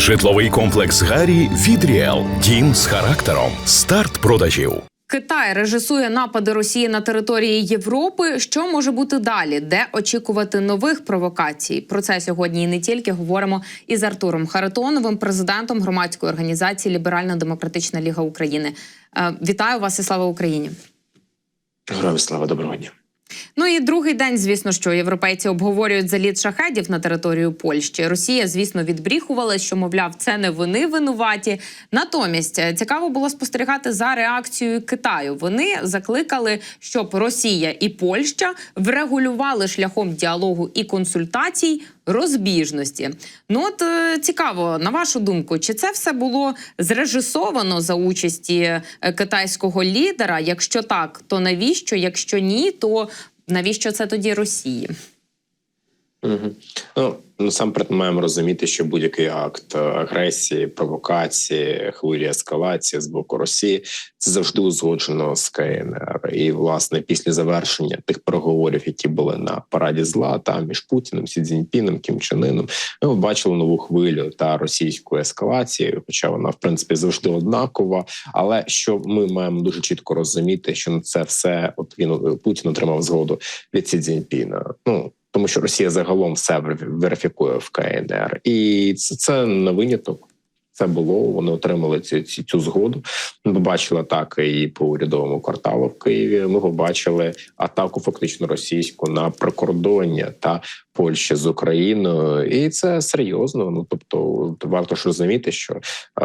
Житловий комплекс Гарі від Ріел. Дім з характером. Старт продажів. Китай режисує напади Росії на території Європи. Що може бути далі? Де очікувати нових провокацій? Про це сьогодні і не тільки говоримо із Артуром Харитоновим, президентом громадської організації Ліберально-Демократична Ліга України. Е, Вітаю вас і слава Україні! Героям слава доброго дня. Ну і другий день, звісно, що європейці обговорюють заліт шахедів на територію Польщі. Росія, звісно, відбріхувала, що мовляв, це не вони винуваті. Натомість е, цікаво було спостерігати за реакцією Китаю. Вони закликали, щоб Росія і Польща врегулювали шляхом діалогу і консультацій розбіжності. Ну от е, цікаво, на вашу думку, чи це все було зрежисовано за участі е, китайського лідера? Якщо так, то навіщо? Якщо ні, то навіщо це тоді Росії? Угу. Ну насамперед маємо розуміти, що будь-який акт агресії, провокації, хвилі ескалації з боку Росії це завжди узгоджено з КНР. І власне після завершення тих переговорів, які були на параді зла, та між Путіним, Сі Цзіньпіном, Кім Чен Іном, ми бачили нову хвилю та російської ескалації, хоча вона в принципі завжди однакова. Але що ми маємо дуже чітко розуміти, що на це все от він Путін отримав згоду від Сі Цзіньпіна. Ну тому що Росія загалом все верифікує в КНР, і це, це не виняток. Це було. Вони отримали цю цю, цю згоду. Ми побачили атаки і по урядовому кварталу в Києві. Ми побачили атаку фактично російську на прикордоння та Польщі з Україною, і це серйозно. Ну тобто, варто ж розуміти, що,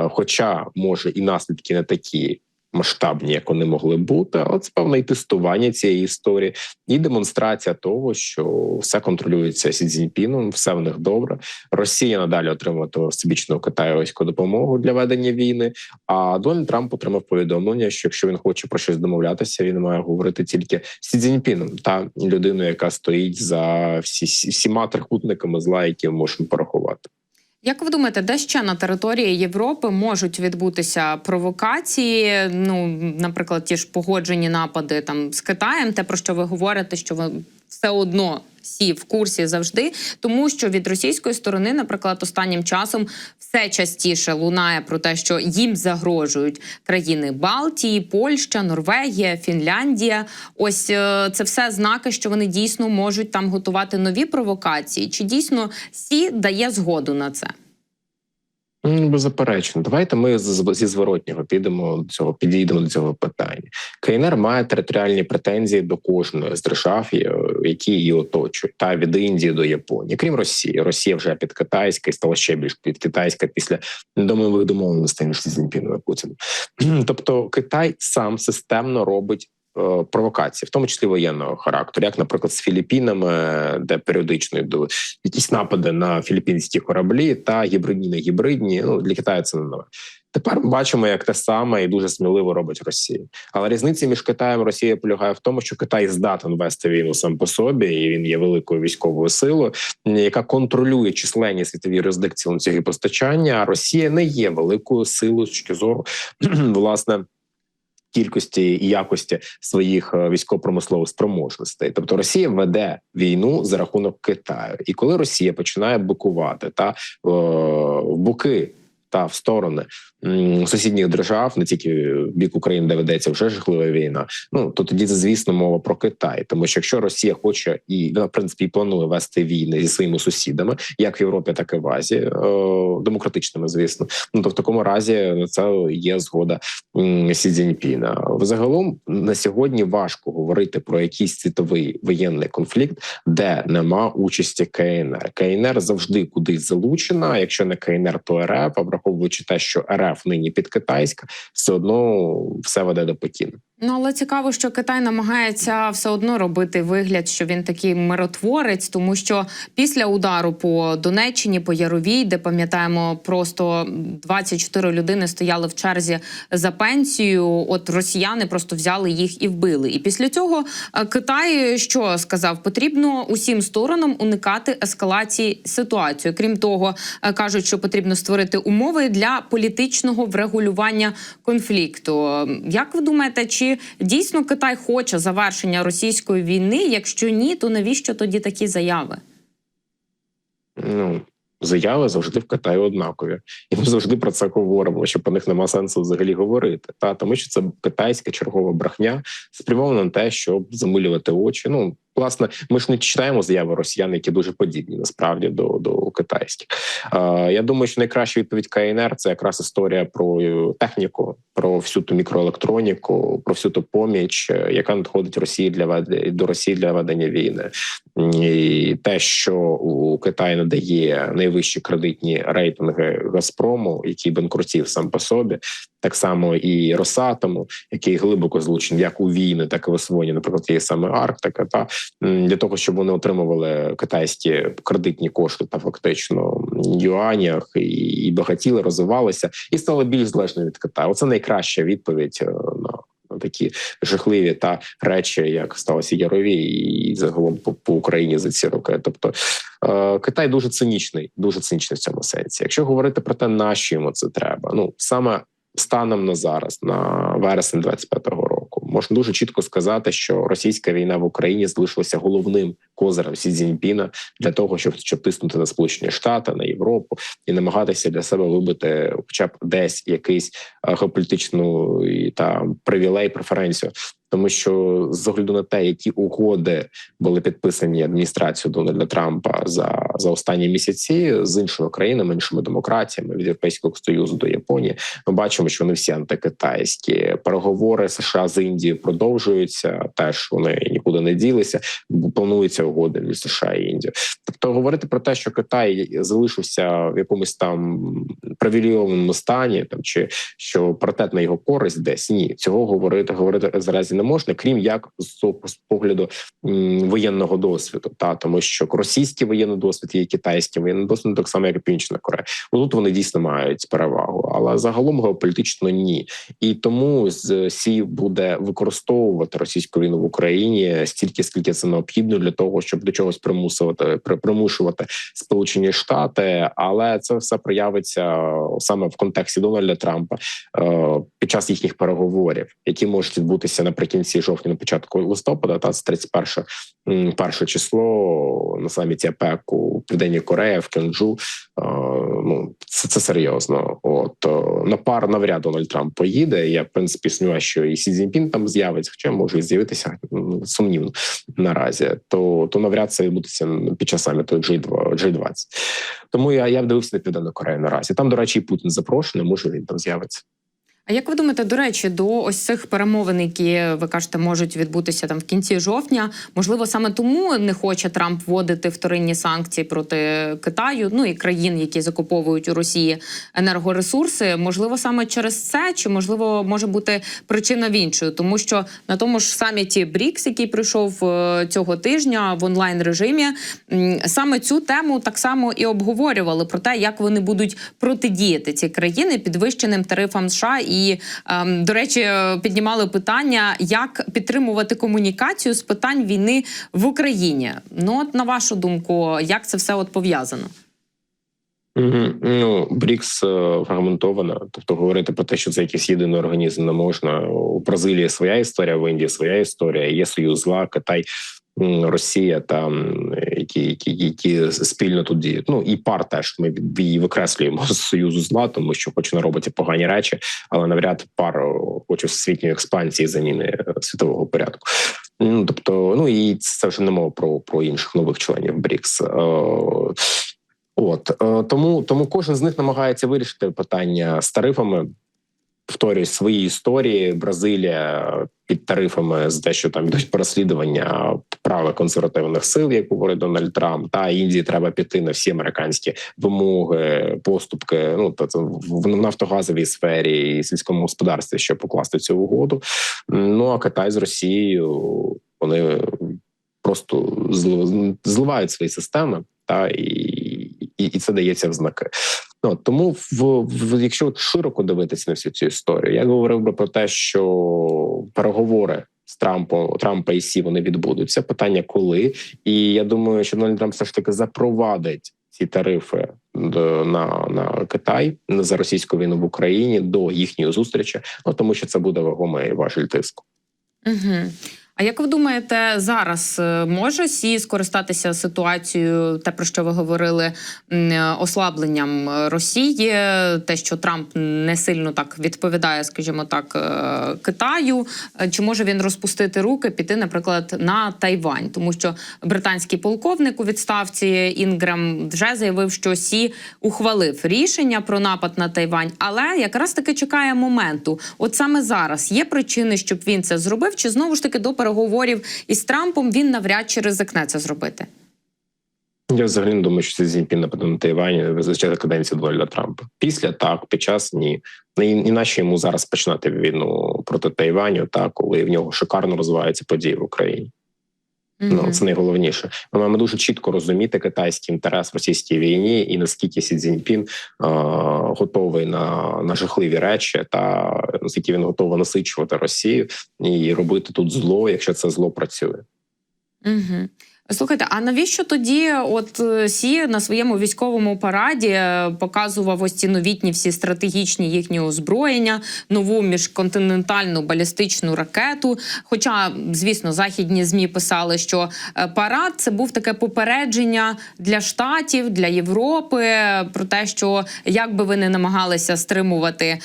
хоча може і наслідки не такі масштабні, як вони могли бути, але це певне і тестування цієї історії, і демонстрація того, що все контролюється Сі Цзіньпіном, все в них добре. Росія надалі отримуватиме всебічну китайську допомогу для ведення війни. А Дональд Трамп отримав повідомлення, що якщо він хоче про щось домовлятися, він має говорити тільки Сі Цзіньпіном, та людиною, яка стоїть за всі всіма трикутниками зла, які ми можемо порахувати. Як ви думаєте, де ще на території Європи можуть відбутися провокації? Ну, наприклад, ті ж погоджені напади там з Китаєм, те про що ви говорите, що ви все одно всі в курсі завжди, тому що від російської сторони, наприклад, останнім часом все частіше лунає про те, що їм загрожують країни Балтії, Польща, Норвегія, Фінляндія. Ось е, це все знаки, що вони дійсно можуть там готувати нові провокації. Чи дійсно Сі дає згоду на це? Беззаперечно, давайте ми зі зворотнього підемо до цього, підійдемо до цього питання. КНР має територіальні претензії до кожної з держав, е, які її оточують, та від Індії до Японії, крім Росії. Росія вже підкитайська і стала ще більш підкитайська після домових домовленостей між Зінпіном і Путіним. Тобто Китай сам системно робить провокації, в тому числі воєнного характеру, як, наприклад, з Філіппінами, де періодично йдуть якісь напади на філіппінські кораблі та гібридні не гібридні. Ну для Китаю це не нове. Тепер ми бачимо, як те саме і дуже сміливо робить Росія. Але різниця між Китаєм і Росією полягає в тому, що Китай здатен вести війну сам по собі, і він є великою військовою силою, яка контролює численні світові юрисдикції ланцюги постачання. А Росія не є великою силою з точки зору власне кількості і якості своїх е, військово-промислових спроможностей. Тобто Росія веде війну за рахунок Китаю, і коли Росія починає букувати та е, в буки та в сторони сусідніх держав, не тільки бік України, де ведеться вже жахлива війна. Ну то тоді звісно мова про Китай, тому що якщо Росія хоче і в принципі планує вести війни зі своїми сусідами, як в Європі, так і в Азії, е, демократичними, звісно, ну то в такому разі це є згода Сі Цзіньпіна. Взагалом на сьогодні важко говорити про якийсь світовий воєнний конфлікт, де нема участі КНР. КНР завжди кудись залучена. Якщо не КНР, то РФ, а враховуючи те, що РФ РФ нині підкитайська, все одно все веде до Пекіну. Ну але цікаво, що Китай намагається все одно робити вигляд, що він такий миротворець, тому що після удару по Донеччині, по Яровій, де пам'ятаємо, просто 24 людини стояли в черзі за пенсію. От росіяни просто взяли їх і вбили. І після цього е, Китай що сказав, потрібно усім сторонам уникати ескалації ситуації. Крім того, е, кажуть, що потрібно створити умови для політичного врегулювання конфлікту. Як ви думаєте, чи чи дійсно Китай хоче завершення російської війни? Якщо ні, то навіщо тоді такі заяви? Ну заяви завжди в Китаї однакові, і ми завжди про це говоримо. Що про них нема сенсу взагалі говорити. Та тому, що це китайська чергова брехня спрямована на те, щоб замилювати очі. Ну власне, ми ж не читаємо заяви росіян, які дуже подібні насправді до до китайських. Е, Я думаю, що найкраща відповідь КНР це якраз історія про е, техніку, про всю ту мікроелектроніку, про всю ту поміч, е, яка надходить Росії для ведення до Росії для ведення війни, і те, що у Китаї надає найвищі кредитні рейтинги Газпрому, який банкрутів сам по собі, так само і Росатому, який глибоко злучений як у війни, так і в освоєнні, наприклад, є саме Арктика, та для того, щоб вони отримували китайські кредитні кошти та фактично юанях і, багатіли, розвивалися і стали більш залежними від Китаю. Оце найкраща відповідь е, на Такі жахливі та речі, як сталося Ярові, і загалом по, по Україні за ці роки. Тобто е, Китай дуже цинічний, дуже цинічний в цьому сенсі. Якщо говорити про те, на що йому це треба, ну саме станом на зараз, на вересень 25-го року, можна дуже чітко сказати, що російська війна в Україні залишилася головним козирем Сі Цзіньпіна для того, щоб щоб тиснути на Сполучені Штати, на Європу і намагатися для себе вибити, хоча б десь якийсь геополітичну та привілей, преференцію. Тому що з огляду на те, які угоди були підписані адміністрацією Дональда Трампа за за останні місяці з іншими країнами, іншими демократіями від Європейського союзу до Японії, ми бачимо, що вони всі антикитайські переговори США з Індією продовжуються. Теж вони нікуди не ділися, бо плануються угоди між США і Індією. Тобто, говорити про те, що Китай залишився в якомусь там привілейованому стані, там чи що паритет на його користь, десь ні, цього говорити говорити зараз не можна, крім як з погляду воєнного досвіду, та тому що російський воєнний досвід є китайський воєнний досвід, так само як і Північна Корея. Тут вони дійсно мають перевагу, але загалом геополітично ні. І тому з Сі буде використовувати російську війну в Україні стільки, скільки це необхідно для того, щоб до чогось примусувати примушувати Сполучені Штати, але це все проявиться саме в контексті Дональда Трампа е, під час їхніх переговорів, які можуть відбутися наприкінці жовтня, на початку листопада, та з 31 перше число на саміті АПЕК у Південній Кореї в Кенджу. Е, ну це це серйозно. От е, на пар навряд Дональд Трамп поїде. Я в принципі сумніваюся, що і Сі Цзіньпін там з'явиться, хоча може з'явитися сумнівно наразі. То то навряд це відбудеться під час саміту G20. Тому я я вдивився на південну Корею наразі. Там, до речі, Путін запрошений. Може він там з'явиться. А як ви думаєте, до речі, до ось цих перемовин, які ви кажете, можуть відбутися там в кінці жовтня? Можливо, саме тому не хоче Трамп вводити вторинні санкції проти Китаю, ну і країн, які закуповують у Росії енергоресурси? Можливо, саме через це, чи можливо може бути причина в іншою, тому що на тому ж саміті БРІКС, який прийшов е, цього тижня в онлайн режимі, саме цю тему так само і обговорювали про те, як вони будуть протидіяти ці країни підвищеним тарифам США і ем, до речі, піднімали питання, як підтримувати комунікацію з питань війни в Україні. Ну от на вашу думку, як це все от пов'язано? Ну Брікс е, фрагментована, тобто говорити про те, що це якийсь єдиний організм не можна у Бразилії своя історія, в Індії своя історія. Є союз зла, Китай Росія там які які, які спільно тут діють. Ну і пар теж ми її викреслюємо з союзу зла, тому що хоч на роботі погані речі, але навряд пар хоче всесвітньої експансії заміни світового порядку. Ну тобто, ну і це вже не мова про про інших нових членів БРІКС. Е, от е, тому тому кожен з них намагається вирішити питання з тарифами повторюю свої історії. Бразилія під тарифами за те, що там йдуть переслідування права консервативних сил, як говорить Дональд Трамп, та Індії треба піти на всі американські вимоги, поступки. Ну та це в нафтогазовій сфері і сільському господарстві, щоб покласти цю угоду. Ну а Китай з Росією вони просто зливають свої системи та і і і це дається в знаки. Ну тому в, в якщо широко дивитися на всю цю історію, я говорив би про те, що переговори. З Трампом Трампа і Сі вони відбудуться. Питання коли, і я думаю, що Дональд Трамп все ж таки запровадить ці тарифи на на Китай за російську війну в Україні до їхньої зустрічі. Ну тому що це буде вагомий важель тиску. Угу. А як ви думаєте, зараз е, може Сі скористатися ситуацією, те про що ви говорили, е, ослабленням Росії, те, що Трамп не сильно так відповідає, скажімо так, е, Китаю? Чи може він розпустити руки, піти, наприклад, на Тайвань? Тому що британський полковник у відставці Інграм вже заявив, що Сі ухвалив рішення про напад на Тайвань, але якраз таки чекає моменту. От саме зараз є причини, щоб він це зробив, чи знову ж таки до переговорів із Трампом він навряд чи ризикне це зробити? Я взагалі не думаю, що це Цзіньпін нападе на Тайвані визначає каденцію Дональда Трампа. Після так, під час ні. І, і іначе йому зараз починати війну проти Тайваню, так коли в нього шикарно розвиваються події в Україні. Ну це найголовніше. Ми маємо дуже чітко розуміти китайський інтерес в російській війні і наскільки Сі Цзіньпін е, готовий на, на жахливі речі, та наскільки він готовий насичувати Росію і робити тут зло, якщо це зло працює. Угу. Слухайте, а навіщо тоді, от е, Сі на своєму військовому параді е, показував ось ці новітні всі стратегічні їхні озброєння, нову міжконтинентальну балістичну ракету? Хоча, звісно, західні змі писали, що е, парад це був таке попередження для штатів, для Європи про те, що як би ви не намагалися стримувати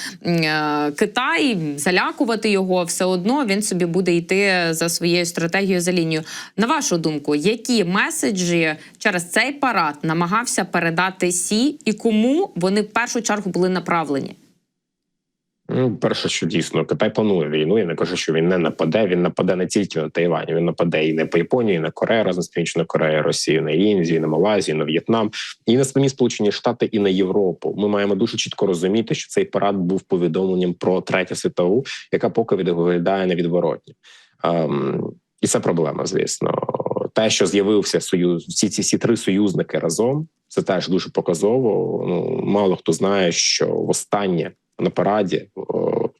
Китай, залякувати його, все одно він собі буде йти за своєю стратегією за лінією. На вашу думку, які меседжі через цей парад намагався передати Сі і кому вони в першу чергу були направлені? Ну, перше, що дійсно Китай планує війну. Я не кажу, що він не нападе. Він нападе не тільки на Тайвань, він нападе і не по Японії, і на Корею разом з Північною Кореєю, Росію, на Індію, на Малайзію, на В'єтнам, і на самі Сполучені Штати, і на Європу. Ми маємо дуже чітко розуміти, що цей парад був повідомленням про третю світову, яка поки виглядає невідворотні. Ем, і це проблема, звісно. Те, що з'явився союз, всі ці всі три союзники разом, це теж дуже показово. Ну мало хто знає, що востаннє на параді,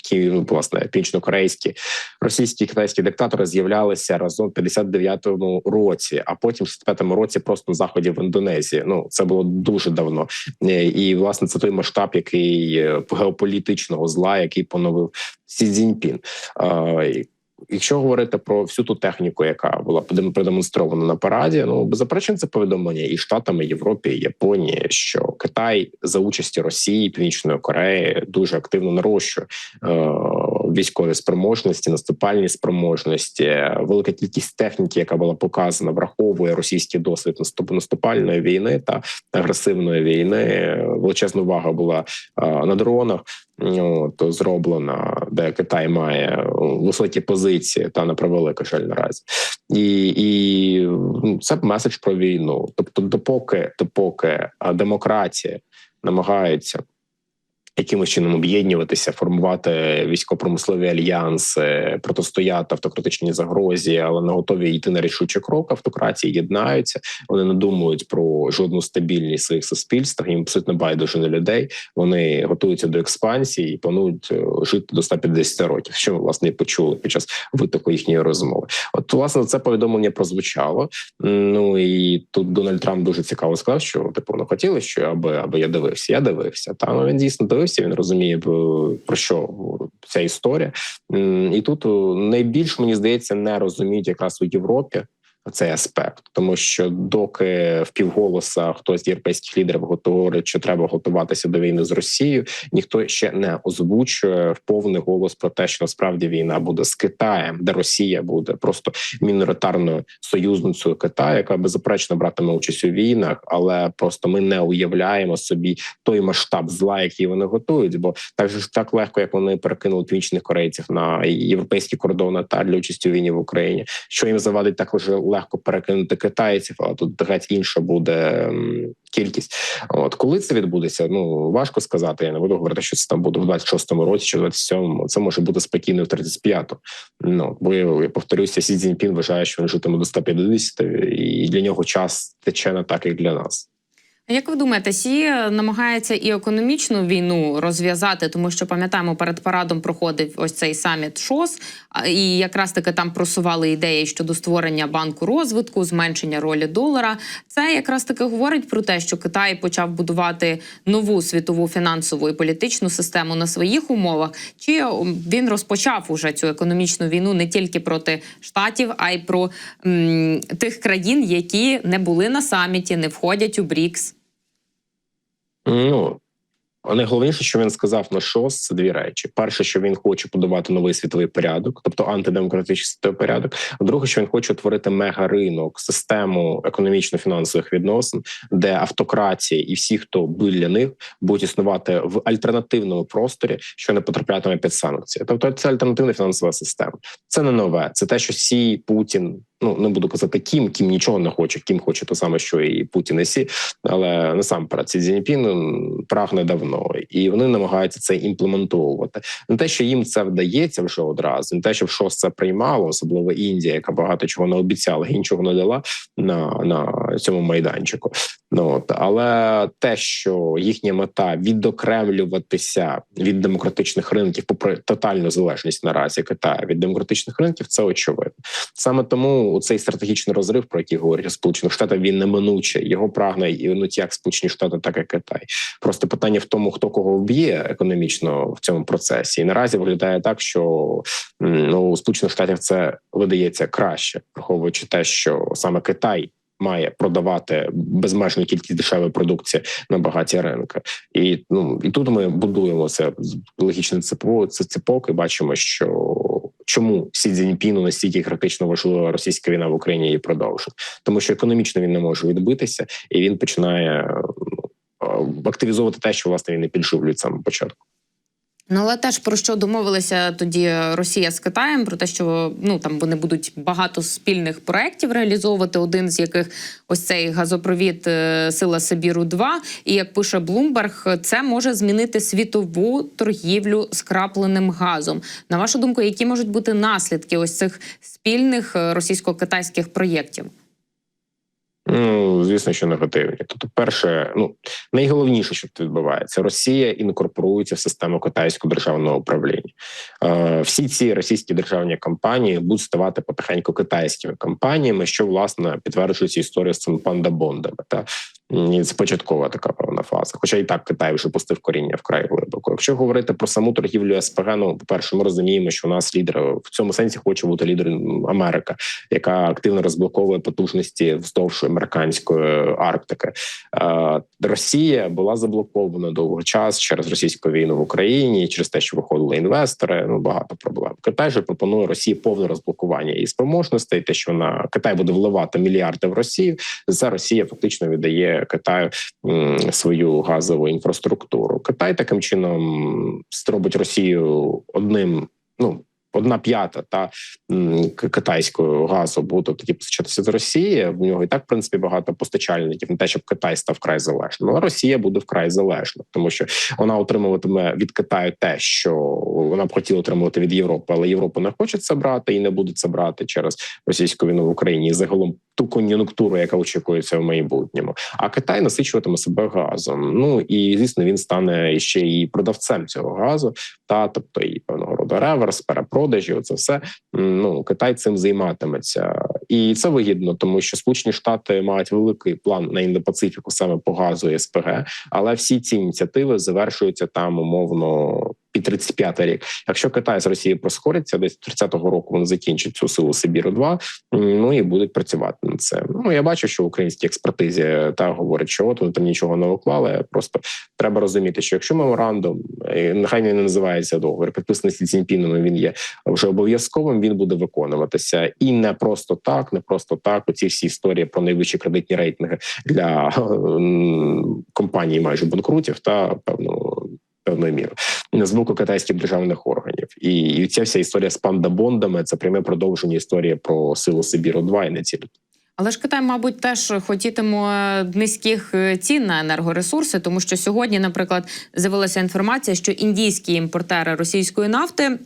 які ну, власне північнокорейські, російські китайські диктатори з'являлися разом в 59-му році, а потім в 65-му році просто на заході в Індонезії. Ну це було дуже давно, Е, і власне це той масштаб, який е, геополітичного зла, який поновив Сі Цзіньпін. Якщо говорити про всю ту техніку, яка була продемонстрована на параді, ну беззаперечно це повідомлення і штатами Європі, і Японії, що Китай за участі Росії, Північної Кореї дуже активно нарощує е, військові спроможності, наступальні спроможності, велика кількість техніки, яка була показана, враховує російський досвід наступ наступальної війни та агресивної війни. Величезна увага була е, на дронах. От, зроблена, де Китай має високі позиції, та на превелика жаль наразі, і і ну, це меседж про війну. Тобто, допоки допоки демократія намагається якимось чином об'єднуватися, формувати військово-промислові альянси, протистояти автократичній загрозі, але не готові йти на рішучий крок. Автократії єднаються. Вони не думають про жодну стабільність своїх суспільств. Їм абсолютно байдуже на людей. Вони готуються до експансії і планують е, жити до 150 років. Що ми власне почули під час витоку їхньої розмови? От власне це повідомлення прозвучало. Ну і тут Дональд Трамп дуже цікаво сказав, що типу ну хотіли, що аби аби я дивився. Я дивився. Та ну він дійсно дивився. Він розуміє про що ця історія, і тут найбільш мені здається не розуміють якраз у Європі цей аспект, тому що доки в півголоса хтось з європейських лідерів говорить, що треба готуватися до війни з Росією, ніхто ще не озвучує в повний голос про те, що насправді війна буде з Китаєм, де Росія буде просто міноритарною союзницею Китаю, яка беззаперечно братиме участь у війнах, але просто ми не уявляємо собі той масштаб зла, який вони готують. Бо так же так легко, як вони перекинули північних корейців на європейські кордони та для участі у війні в Україні, що їм завадить також легко перекинути китайців, а тут геть інша буде кількість. От коли це відбудеться, ну важко сказати. Я не буду говорити, що це там буде в 26-му році чи 27-му. Це може бути спокійно в 35-му. Ну бо я, я повторюся, Сі Цзіньпін вважає, що він житиме до 150, і для нього час тече не так, як для нас. Як ви думаєте, Сі намагається і економічну війну розв'язати, тому що пам'ятаємо, перед парадом проходив ось цей саміт ШОС, і якраз таки там просували ідеї щодо створення банку розвитку, зменшення ролі долара. Це якраз таки говорить про те, що Китай почав будувати нову світову фінансову і політичну систему на своїх умовах. Чи він розпочав уже цю економічну війну не тільки проти штатів, а й про м, тих країн, які не були на саміті, не входять у БРІКС. Ну найголовніше, що він сказав на ШОС, це дві речі: перше, що він хоче будувати новий світовий порядок, тобто антидемократичний світовий порядок. Друге, що він хоче утворити мегаринок, систему економічно-фінансових відносин, де автократія і всі, хто біля них, будуть існувати в альтернативному просторі, що не потраплятиме під санкції. Тобто, це альтернативна фінансова система. Це не нове. Це те, що Сі Путін. Ну не буду казати Кім, Кім нічого не хоче. Кім хоче те саме, що і Путін і Сі, але насамперед Сі Цзіньпін прагне давно, і вони намагаються це імплементовувати. Не те, що їм це вдається вже одразу, не те, що в ШОС це приймало, особливо Індія, яка багато чого не обіцяла і нічого не дала на, на цьому майданчику. Ну от але те, що їхня мета відокремлюватися від демократичних ринків, попри тотальну залежність наразі Китаю від демократичних ринків, це очевидно. Саме тому цей стратегічний розрив, про який говорять сполучених штатах, він неминуче. Його прагне і ну як Сполучені Штати, так і Китай. Просто питання в тому, хто кого вб'є економічно в цьому процесі, і наразі виглядає так, що ну у сполучених штатів це видається краще, враховуючи те, що саме Китай має продавати безмежну кількість дешевої продукції на багаті ринки, і ну і тут ми будуємо це логічне цепо, це цепок, і бачимо, що чому Сі Цзіньпіну настільки критично важлива російська війна в Україні і продовжить, тому що економічно він не може відбитися, і він починає ну, активізовувати те, що власне він не підживлює з початку. Ну, але теж про що домовилися тоді Росія з Китаєм, про те, що ну там вони будуть багато спільних проєктів реалізовувати, один з яких ось цей газопровід е, Сила Сибіру 2 І як пише Блумберг, це може змінити світову торгівлю скрапленим газом. На вашу думку, які можуть бути наслідки ось цих спільних е, російсько-китайських проєктів? Ну, звісно, що негативні. Тобто, перше, ну найголовніше, що тут відбувається, Росія інкорпорується в систему китайського державного управління. Е, всі ці російські державні компанії будуть ставати потихеньку китайськими компаніями, що власне підтверджується історія з цими пандабондами. Та і це початкова така певна фаза. Хоча і так Китай вже пустив коріння вкрай глибоко. Якщо говорити про саму торгівлю СПГ, ну по перше, ми розуміємо, що у нас лідер в цьому сенсі хоче бути лідером Америка, яка активно розблоковує потужності вздовж американської Арктики. Росія була заблокована довгий час через російську війну в Україні, через те, що виходили інвестори. Ну багато проблем. Китай же пропонує Росії повне розблокування і спроможностей. Те, що на Китай буде вливати мільярди в Росію, за Росія фактично віддає Китаю свою газову інфраструктуру. Китай таким чином зробить Росію одним. Ну одна п'ята та китайського газу буде тоді постачатися з Росії. В нього і так в принципі багато постачальників. Не те, щоб Китай став вкрай залежним, але Росія буде вкрай залежна, тому що вона отримуватиме від Китаю те, що вона б хотіла отримувати від Європи, але Європа не хоче це брати і не буде це брати через російську війну в Україні. І загалом ту кон'юнктуру, яка очікується в майбутньому. А Китай насичуватиме себе газом. Ну і звісно, він стане ще і продавцем цього газу, та тобто і певного роду реверс, перепродажі. Оце все ну Китай цим займатиметься, і це вигідно, тому що Сполучені Штати мають великий план на індопацифіку саме по газу і СПГ, але всі ці ініціативи завершуються там умовно. Під 35 рік, якщо Китай з Росії проскориться, десь 30-го року вони закінчать цю силу Сибіру 2 ну і будуть працювати над це. Ну я бачу, що українські експертизі та говорять, що от вони там нічого не уклали. Просто треба розуміти, що якщо меморандум, е, нехай він не називається договір, підписаний Сі Цзіньпіном, він є вже обов'язковим. Він буде виконуватися, і не просто так, не просто так. Оці всі історії про найвищі кредитні рейтинги для компаній, майже банкрутів, та певно. Певною мірою з боку китайських державних органів, і, ця вся історія з пандабондами це пряме продовження історії про силу Сибіру 2 і не тільки. Але ж Китай, мабуть, теж хотітиме низьких е, цін на енергоресурси, тому що сьогодні, наприклад, з'явилася інформація, що індійські імпортери російської нафти.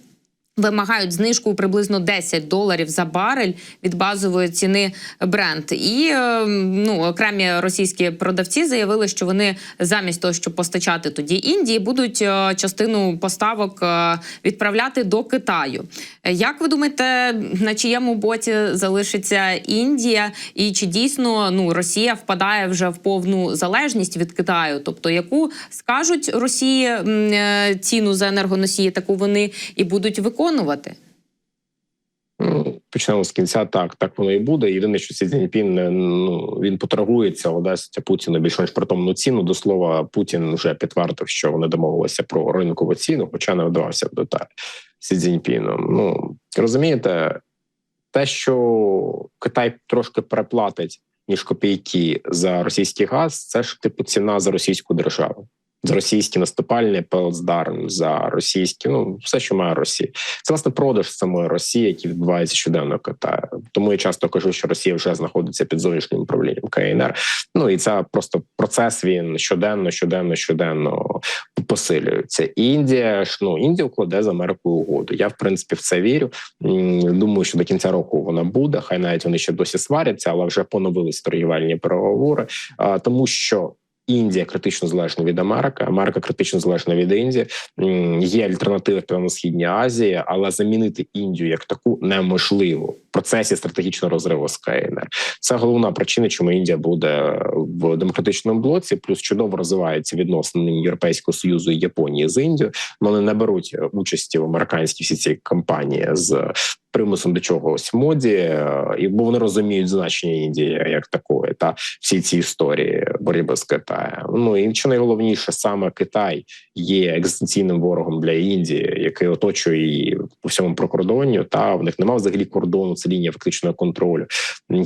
Вимагають знижку приблизно 10 доларів за барель від базової ціни бренд. І е, ну окремі російські продавці заявили, що вони замість того, щоб постачати тоді Індії, будуть е, частину поставок е, відправляти до Китаю. Як ви думаєте, на чиєму боці залишиться Індія, і чи дійсно ну Росія впадає вже в повну залежність від Китаю? Тобто, яку скажуть Росії ціну за енергоносії, таку вони і будуть виконувати? Ну, Почнемо з кінця. Так, так воно і буде. Єдине, що Сі Цзіньпін, ну він поторгується, дасть Путіну більш-менш притомну ціну. До слова, Путін вже підтвердив, що вони домовилися про ринкову ціну, хоча не вдавався в деталі Сі Цзіньпіном. Ну розумієте, те, що Китай трошки переплатить ніж копійки за російський газ, це ж типу ціна за російську державу. За російський наступальний плацдарм, за російські, ну все, що має Росія, це власне продаж самої Росії, який відбувається щоденно Китаю. Тому я часто кажу, що Росія вже знаходиться під зовнішнім управлінням КНР. Ну і це просто процес. Він щоденно, щоденно, щоденно посилюється. Індія ж ну Індія вкладе з Америкою угоду. Я в принципі в це вірю. Думаю, що до кінця року вона буде. Хай навіть вони ще досі сваряться, але вже поновились торгівельні переговори, тому що. Індія критично залежна від Америки, Америка критично залежна від Індії. Є альтернативи в Південно-східній Азії, але замінити Індію як таку неможливо процесі стратегічного розриву з КНР. Це головна причина, чому Індія буде в демократичному блоці. Плюс чудово розвиваються відносини Європейського союзу і Японії з Індією. Вони не беруть участі в американській всі ці кампанії з примусом до чогось моді, і бо вони розуміють значення Індії як такої, та всі ці історії боротьби з Китаєм. Ну і що найголовніше, саме Китай є екзистенційним ворогом для Індії, який оточує її по всьому прикордонню. Та в них немає взагалі кордону, лінія фактичного контролю.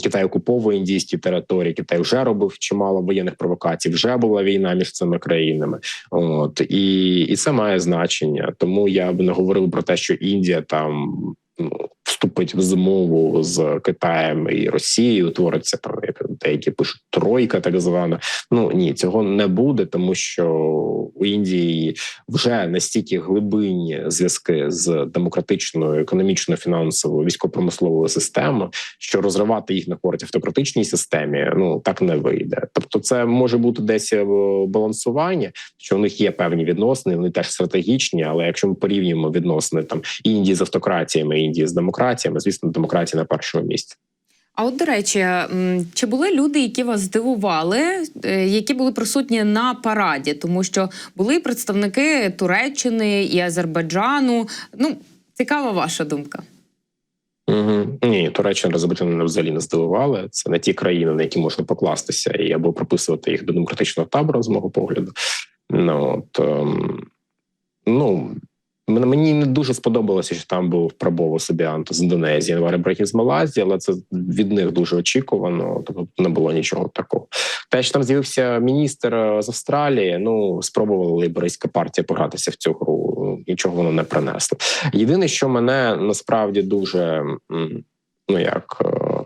Китай окуповує індійські території. Китай вже робив чимало воєнних провокацій. Вже була війна між цими країнами. От і, і це має значення. Тому я б не говорив про те, що Індія там. Ну, вступить в змову з Китаєм і Росією, утвориться там як деякі пишуть тройка, так звана. Ну ні, цього не буде, тому що у Індії вже настільки глибинні зв'язки з демократичною, економічною, фінансовою військово-промисловою системою, що розривати їх на користь автократичній системі, ну так не вийде. Тобто, це може бути десь е, балансування, що у них є певні відносини, вони теж стратегічні. Але якщо ми порівнюємо відносини там Індії з автократіями, Індії з демократіями, звісно, демократія на першому місці. А от до речі, чи були люди, які вас здивували, е, які були присутні на параді? Тому що були представники Туреччини і Азербайджану. Ну, цікава ваша думка. Угу. Ні, Туреччина Азербайджан мене взагалі не здивували. Це не ті країни, на які можна покластися, і або приписувати їх до демократичного табору, з мого погляду. Ну от ем, ну Мені не дуже сподобалося, що там був Прабово Собіанто з Індонезії, Анвар Ібрагім з Малайзії, але це від них дуже очікувано. Тобто не було нічого такого. Те, що там з'явився міністр е, з Австралії, ну спробувала лейбористська партія погратися в цю гру. Нічого воно не принесло. Єдине, що мене насправді дуже ну як е,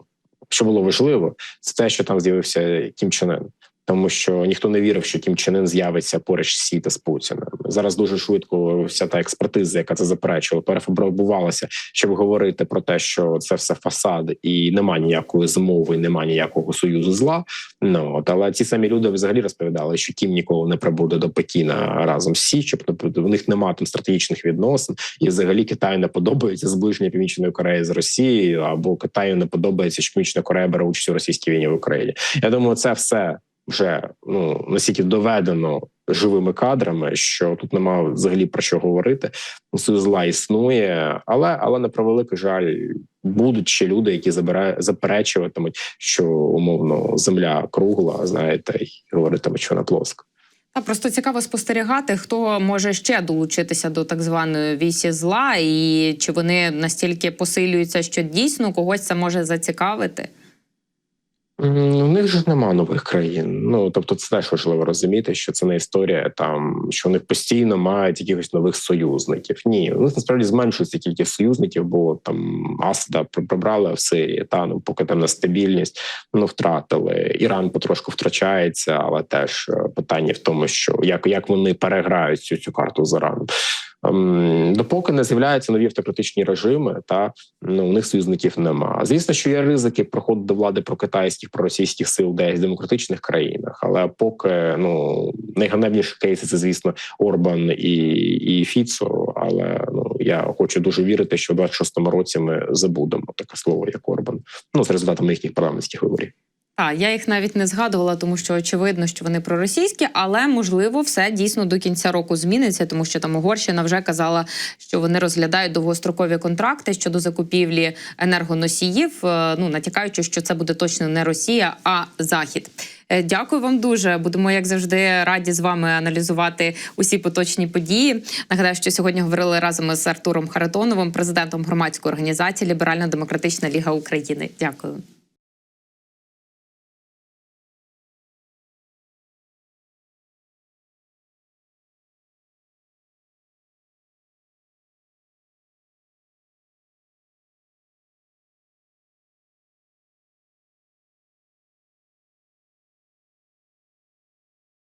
що було важливо, це те, що там з'явився Кім Чен Ын. Тому що ніхто не вірив, що Кім Чен Ын з'явиться поруч Сі з Путіним. Зараз дуже швидко вся та експертиза, яка це заперечувала, перефабрикувалася, щоб говорити про те, що це все фасад, і нема ніякої змови, нема ніякого союзу зла. Ну от але ці самі люди взагалі розповідали, що Кім ніколи не прибуде до Пекіна разом з Сі, щоб тобто, в них немає там стратегічних відносин, і взагалі Китаю не подобається зближення Північної Кореї з Росією, або Китаю не подобається, що Північна Корея бере участь у російській війні в Україні. Я думаю, це все вже ну настільки доведено живими кадрами, що тут нема взагалі про що говорити. Союз зла існує, але але на превеликий жаль, будуть ще люди, які забирає, заперечуватимуть, що умовно земля кругла, знаєте, і говоритимуть, що вона плоска. А просто цікаво спостерігати, хто може ще долучитися до так званої вісі зла, і чи вони настільки посилюються, що дійсно когось це може зацікавити. У них же нема нових країн. Ну тобто, це теж важливо розуміти, що це не історія там, що вони постійно мають якихось нових союзників. Ні, у насправді зменшується кількість союзників, бо там Асада прибрали в Сирії, та ну поки там на стабільність ну втратили. Іран потрошку втрачається, але теж е, питання в тому, що як, як вони переграють цю цю карту з Іраном. Ем, допоки не з'являються нові автократичні режими, та ну у них союзників нема. Звісно, що є ризики проходу до влади прокитайських проросійських сил десь демократичних країнах, але поки ну найганебніші кейси це звісно Орбан і, і Фіцо. Але ну я хочу дуже вірити, що в 26-му році ми забудемо таке слово, як Орбан. Ну з результатами їхніх парламентських виборів. Так, я їх навіть не згадувала, тому що очевидно, що вони проросійські, але можливо, все дійсно до кінця року зміниться, тому що там Угорщина вже казала, що вони розглядають довгострокові контракти щодо закупівлі енергоносіїв. е, Ну натякаючи, що це буде точно не Росія, а Захід. Е, Дякую вам дуже. Будемо як завжди раді з вами аналізувати усі поточні події. Нагадаю, що сьогодні говорили разом із Артуром Харитоновим, президентом громадської організації Ліберальна демократична ліга України. Дякую.